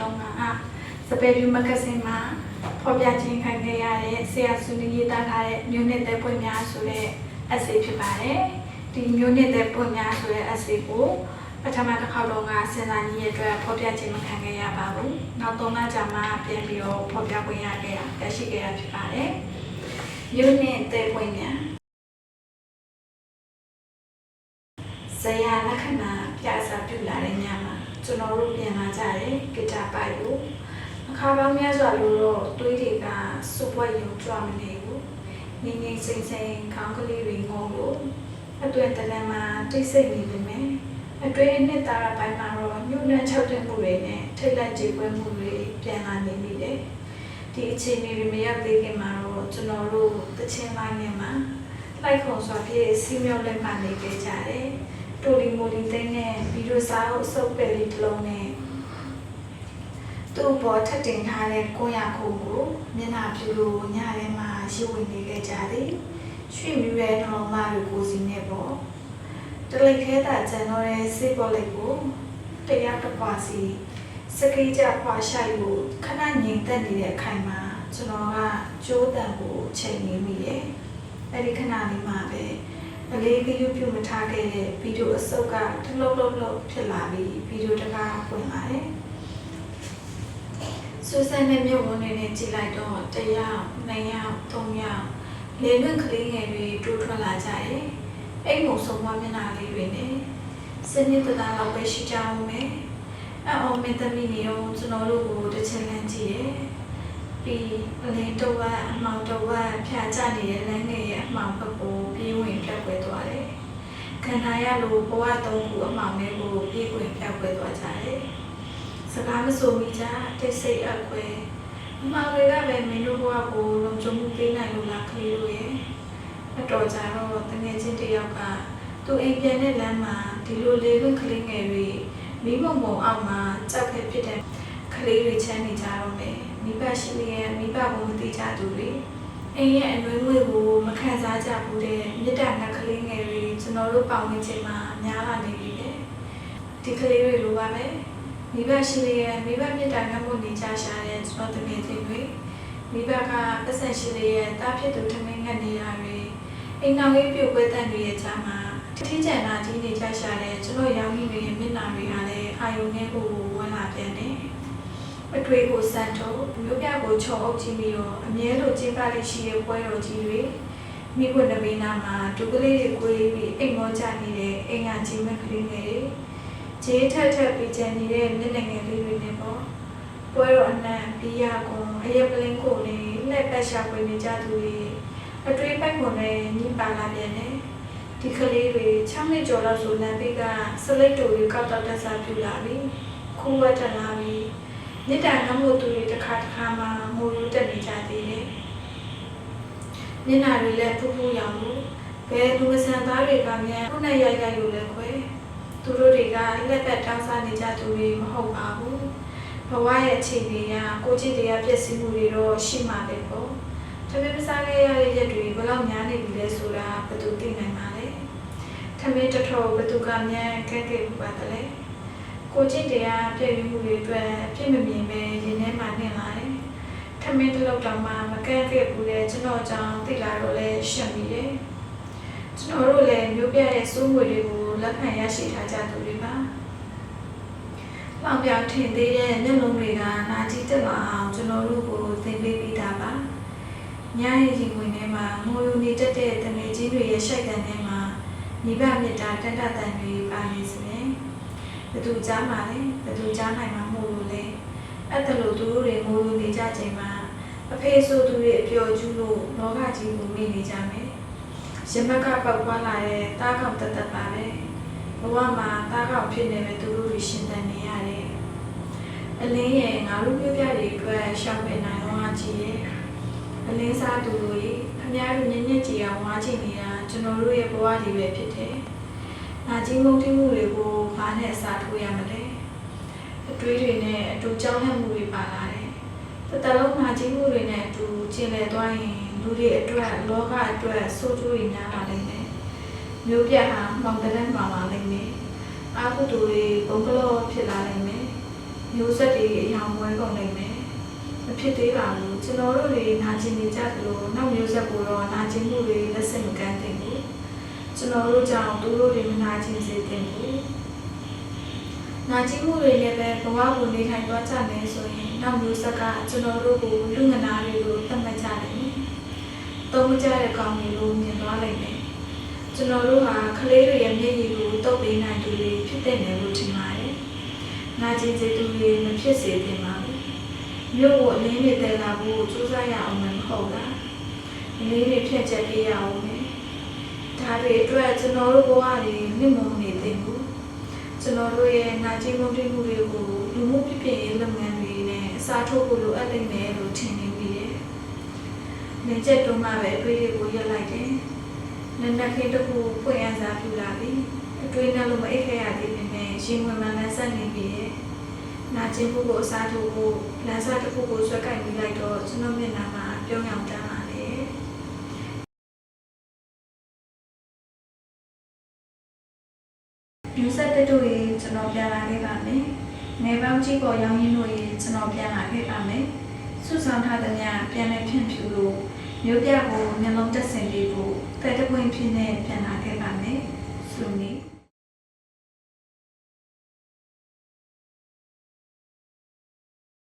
တုန်းကစပယ်ဗျူးမဂ္ဂဇင်းမှာဖော်ပြခြင်းခံခဲ့ရတဲ့ဆရာဆုနီရေးသားထားတဲ့မြို့နှစ်သက်ပွင့်များဆိုတဲ့အစီဖြစ်ပါတယ်။ဒီမြို့နှစ်သက်ပွင့်များဆိုတဲ့အစီကိုပထမတစ်ခေါက်လုံးကစဉ်းစားကြီးရဲ့အတွက်ဖော်ပြခြင်းမခံခဲ့ရပါဘူး။နောက်၃လကြာမှပြန်ပြီးတော့ဖော်ပြခွင့်ရခဲ့တာရရှိခဲ့တာဖြစ်ပါတယ်။မြို့နှစ်သက်ပွင့်များဇယလက္ခဏာပြစာပြုလာတဲ့ညမှာ ကျွန်တော်တို့ပြန်လာကြတယ်ဂီတာပိုက်ကိုအခါပေါင်းများစွာလို့တော့တွေးတွေကစုပ်ပွက်ရုံကြွမနေဘူးငင်းငင်းစိမ့်စိမ့်ခေါင်းကလေးတွေငုံလို့အတွင်တလန်မှာတိတ်ဆိတ်နေပြီမယ်အတွင်အနှစ်သာရပိုင်းမှာတော့ညှို့နှံချောက်တဲ့မှုတွေနဲ့ထိတ်လက်ကြေပွဲမှုတွေပြန်လာနေပြီလေဒီအခြေအနေတွေမရောက်သေးခင်မှာတော့ကျွန်တော်တို့တချင်းပိုင်းနဲ့မှာလိုက်ခုံစွာပြည့်စီမြောက်လက်မှနေကြကြတယ် တိုလီမိုလီသိန်းနဲ့ဗီဒီယိုစာအုပ်အစုပ်ပဲလေးတစ်လုံးနဲ့သူ့ဘောထပ်တင်ထားတဲ့ကိုရခုကိုမျက်နှာပြူလို့ညထဲမှာရှိဝင်နေခဲ့ကြသည်ရွှေမြူရဲ့နှလုံးသားတွေကိုစီနေပေါ့တလိခဲတာကျန်တော့တဲ့စေပေါ်လေးကိုတရားတစ်ပါးစီစကိကြပွားရှိုက်လို့ခဏငြိမ်သက်နေတဲ့အခိုင်မှာကျွန်တော်ကကြိုးတန်ကိုချိန်နေမိတယ်အဲ့ဒီခဏလေးမှာပဲ အလေးဂရုပြုမထားခဲ့တဲ့ဗီဒီယိုအစုပ်ကတလုံးလုံးလုံးဖြစ်လာပြီးဗီဒီယိုတကားဝင်လာတယ်။စူဆန်နဲ့မြုပ်ဝင်နေနဲ့ကြည့်လိုက်တော့တစ်ယောက်၊နှစ်ယောက်၊သုံးယောက်လေလွင့်ကလေးငယ်တွေတိုးထွက်လာကြတယ်။အိမ်မုံဆုံးမမျက်နှာလေးတွေနဲ့စနစ်တသားလောက်ပဲရှိကြအောင်မယ်။အော်မင်းသမီးနေတော့ကျွန်တော်တို့ကိုတစ်ချက်လန့်ကြည့်တယ်။ ပြီးအလင်းတော့အမောင်တော့ဖြာချနေတဲ့လမ်းငယ်ရဲ့အမောင်ဘက်ကိုပြေးဝင်ပြတ်ပွဲသွားတယ်။ခန္ဓာရလို့ဘဝသုံးခုအမောင်လေးကိုပြေးဝင်ပြတ်ပွဲသွားကြတယ်။စကားမဆိုမိကြတိတ်ဆိတ်အကွယ်အမောင်တွေကပဲမင်းတို့ဘဝကိုလုံခြုံမှုပေးနိုင်လို့လားကလေးတို့ရဲ့အတော်ကြာတော့တငယ်ချင်းတစ်ယောက်ကသူအိမ်ပြန်တဲ့လမ်းမှာဒီလိုလေးခွင့်ကလေးငယ်တွေမိမုံမုံအောက်မှာကြောက်ခဲ့ဖြစ်တဲ့က လေးတွေချမ်းနေကြတော့မယ်မိဘရှိလျက်မိဘဘုံမသိကြသူတွေအိမ်ရဲ့အနှွေးငွေကိုမခံစားကြဘူးတဲ့မြစ်တာငါကလေးငယ်တွေကျွန်တော်တို့ပေါင်ဝင်ချိန်မှာများလာနေပြီလေဒီကလေးတွေလိုပါမယ်မိဘရှိလျက်မိဘမြစ်တာငါမှုနေကြရှာတဲ့ကျွန်တော်တကယ်ချင်းတွေမိဘကပတ်စံရှိလျက်တားဖြစ်သူထမင်းငတ်နေတာတွေအိမ်နောက်လေးပြုတ်ပွဲတန်တွေရဲ့ကြားမှာထင်းကျန်တာကြီးနေကြရှာတဲ့ကျွန်တော်ရောင်ကြီးတွေရဲ့မျက်နှာတွေကလည်းအာယုန်နဲ့ကိုဝင်လာပြန်တယ် အတွေ့ကိုစံထုတ်မြို့ပြကိုချုံအုပ်ကြည့်ပြီးတော့အမြဲလိုကျင်းပလေးရှိတဲ့ပွဲတော်ကြီးတွေမိခွနမေနာမှာဒုကလေးတွေကိုယ်ပြီးအိမ်မောကြနေတဲ့အင်္ဂါကြီးမကလေးငယ်တွေဂျေးထက်ထက်ပြီးကျန်နေတဲ့မျက်နှာငယ်လေးတွေနဲ့ပေါ့ပွဲတော်အနှံ့ဘီယာကွန်အရက်ပလင်းကိုလေးလက်ပတ်ရှာပွေနေကြသူတွေအတွေ့ပိုက်ကုန်နဲ့ညီပါလာပြန်တယ်ဒီကလေးတွေ6နှစ်ကျော်လောက်ဆိုလမ်းဘေးကစလိတ်တူတွေကောက်တော့တက်စားပြလာပြီခိုးဝတ်တက်လာပြီ မေတ္တာငမှုသူတွေတစ်ခါတစ်ခါမှငိုလို့တက်နေကြသေးတယ်။မျက်နှာတွေလည်းပူပူရောင်လို့ဘယ်လူမဆန်သားတွေကမြန်ခုနဲ့ရိုက်ရိုက်လို့လည်းခွဲ။သူတို့တွေကလက်ပတ်တောင်းစားနေကြသူတွေမဟုတ်ပါဘူး။ဘဝရဲ့အခြေအနေကကိုကြည့်တရားပြည့်စည်မှုတွေတော့ရှိမှပဲပေါ့။တမင်မစားခဲ့ရတဲ့ရက်တွေဘယ်လောက်များနေပြီလဲဆိုတာဘယ်သူသိနိုင်ပါလဲ။ထမင်းတစ်ထော်ဘယ်သူကမြန်ကဲကဲဘူးပါတယ်လဲ။ ကိုကျင့်တရားပြည့်ဝမှုတွေအတွက်အပြည့်မမြင်ပဲရင်ထဲမှာနှင်လာတယ်။ထမင်းတစ်လုံးတောင်မှမကန့်ခဲ့ဘူးလေကျွန်တော်ကြောင့်သိလာတော့လဲရှက်မိတယ်။ကျွန်တော်တို့လည်းမျိုးပြရဲ့စိုးငွေတွေကိုလက်ခံရရှိထားကြသူတွေပါ။လောင်ပြောင်ထင်သေးတဲ့မျက်လုံးတွေကနာကြည့်တက်လာအောင်ကျွန်တော်တို့ကိုသင်ပေးပြီးသားပါ။ညရဲ့ရင်ဝင်ထဲမှာငိုယူနေတတ်တဲ့တငယ်ချင်းတွေရဲ့ရှိုက်ကန်ထဲမှာမိဘမြတ်တာတန်တတန်တွေပါနေစမယ်။ ဘယ်သူကြားမှာလဲဘယ်သူကြားနိုင်မှာမို့လို့လဲအဲ့ဒါလို့သူတို့တွေငိုယူနေကြချိန်မှာအဖေဆိုသူတွေအပျော်ကျူးလို့လောကကြီးကိုမိနေကြမယ်ရမက်ကပောက်ပွားလာတဲ့တားကောင်တတ်တတ်ပါပဲဘဝမှာတားကောင်ဖြစ်နေမဲ့သူတို့တွေရှင်သန်နေရတယ်အလင်းရဲ့ငါတို့မျိုးပြတွေအတွက်ရှောက်ပဲနိုင်လောကကြီးရဲ့အလင်းစားသူတို့ရေခမည်းတော်ညညကြည်အောင်ဝါချင်နေတာကျွန်တော်တို့ရဲ့ဘဝကြီးပဲဖြစ်တယ်။ နာကျင်မှုတိမှုတွေကိုဘာနဲ့အစားထိုးရမလဲ။အတွေးတွေနဲ့အတူကြောင်းတဲ့မှုတွေပါလာတယ်။တစ်တလုံးနာကျင်မှုတွေနဲ့အတူကျင်လည်သွားရင်လူတွေအတွက်လောကအတွက်ဆိုးကျိုးတွေများလာလိမ့်မယ်။မျိုးပြဟာမောင်တရက်မှာလာလိမ့်မယ်။အာဟုတူတွေဘုံကလောဖြစ်လာလိမ့်မယ်။မျိုးဆက်တွေအယောင်ဝဲကုန်လိမ့်မယ်။မဖြစ်သေးပါဘူးကျွန်တော်တို့တွေနာကျင်နေကြသလိုချက်ကိုတော့နာကျင်မှုတွေလက်ဆင့်မကမ်းသင့်ဘူး ကျွန်တော်တို့ကြောင့်သူတို့တွေမနာကျင်စေသင့်ဘူးနာကျင်မှုတွေလည်းပဲဘဝကိုနေထိုင်သွားကြမယ်ဆိုရင်နောက်မျိုးဆက်ကကျွန်တော်တို့ကိုလူငနာတွေလိုသတ်မှတ်ကြတယ်။သုံးမကြတဲ့ကောင်းတွေလိုမြင်သွားလိမ့်မယ်။ကျွန်တော်တို့ဟာကလေးတွေရဲ့မျက်ရည်ကိုတုပ်ပေးနိုင်သူတွေဖြစ်တဲ့နယ်လို့ထင်ပါတယ်။နာကျင်စေသူတွေမဖြစ်စေသင့်ပါဘူး။မြို့ကိုအလင်းတွေတည်လာဖို့စူးစမ်းရအောင်မဟုတ်လား။အလင်းတွေဖြတ်ချက်ပေးရအောင် မယ်။ဒါတွေအတွက်ကျွန်တော်တို့ဘဝတွေမြင့်မုံနေသင့်ဘူး။ကျွန်တော်တို့ရဲ့နာကျင်မှုတွေမှုတွေကိုလူမှုပြည့်ပြည့်ရေးလုပ်ငန်းတွေနဲ့အစားထိုးဖို့လိုအပ်လိမ့်မယ်လို့ထင်နေပြီးတယ်။နေချက်တုံးမှပဲအတွေးတွေကိုရက်လိုက်တယ်။နက်နက်ခေတ္တခုပွင့်အစားပြလာပြီ။အတွေးနဲ့လို့မအိတ်ခဲ့ရသေးပေမဲ့ရှင်ဝင်မှန်းလန်းဆက်နေပြီရဲ့။နာကျင်မှုကိုအစားထိုးဖို့လမ်းစာတစ်ခုကိုဆွဲကိုက်ပြီးလိုက်တော့ကျွန်တော်မျက်နှာမှာပြုံးရောင်တ ယ်။ယူဆက်တက်တို့ရေကျွန်တော်ပြန်လာခဲ့ပါမယ်။နေပေါင်းကြီးပေါ်ရောင်းရင်းတို့ရေကျွန်တော်ပြန်လာခဲ့ပါမယ်။စုဆောင်ထားတဲ့ညပြန်လဲဖြန့်ဖြူလို့မျိုးပြကိုမျက်လုံးတက်ဆင်ပြီးဖို့ဖက်တပွင့်ဖြစ်နေပြန်လာခဲ့ပါမယ်။ဆုနေ